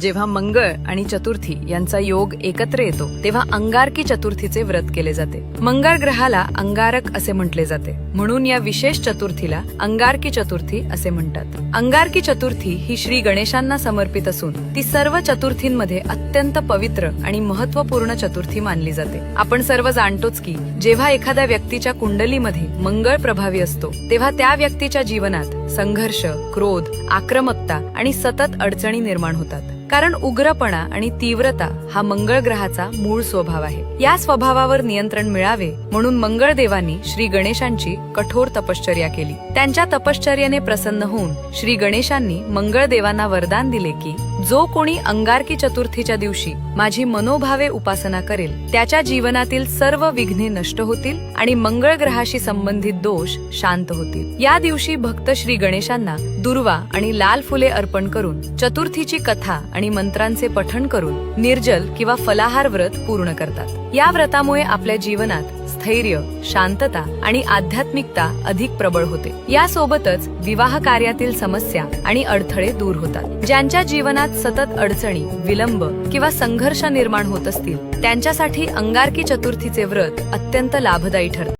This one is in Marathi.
जेव्हा मंगळ आणि चतुर्थी यांचा योग एकत्र येतो तेव्हा अंगारकी चतुर्थीचे व्रत केले जाते. मंगळ ग्रहाला अंगारक असे म्हटले जाते. म्हणून या विशेष चतुर्थीला अंगारकी चतुर्थी असे म्हणतात. अंगारकी चतुर्थी ही श्री गणेशांना समर्पित असून ती सर्व चतुर्थींमध्ये अत्यंत पवित्र आणि महत्त्वपूर्ण चतुर्थी मानली जाते. आपण सर्व जाणतोच की जेव्हा एखाद्या व्यक्तीच्या कुंडलीमध्ये मंगळ प्रभावी असतो तेव्हा त्या व्यक्तीच्या जीवनात संघर्ष क्रोध आक्रमकता आणि सतत अडचणी निर्माण होतात. कारण उग्रपणा आणि तीव्रता हा मंगळ ग्रहाचा मूळ स्वभाव आहे. या स्वभावावर नियंत्रण मिळावे म्हणून मंगळ देवांनी श्री गणेशांची कठोर तपश्चर्या केली. त्यांच्या तपश्चर्याने प्रसन्न होऊन श्री गणेशांनी मंगळ देवांना वरदान दिले की जो कोणी अंगारकी चतुर्थीच्या दिवशी माझी मनोभावे उपासना करेल त्याच्या जीवनातील सर्व विघ्ने नष्ट होतील आणि मंगळ ग्रहाशी संबंधित दोष शांत होतील. या दिवशी भक्त श्री गणेशांना दुर्वा आणि लाल फुले अर्पण करून चतुर्थीची कथा आणि मंत्रांचे पठण करून निर्जल किंवा फलाहार व्रत पूर्ण करतात. या व्रतामुळे आपल्या जीवनात स्थैर्य शांतता आणि आध्यात्मिकता अधिक प्रबळ होते. यासोबतच विवाह कार्यातील समस्या आणि अडथळे दूर होतात. ज्यांच्या जीवनात सतत अडचणी विलंब किंवा संघर्ष निर्माण होत असतील त्यांच्यासाठी अंगारकी चतुर्थीचे व्रत अत्यंत लाभदायी ठरते.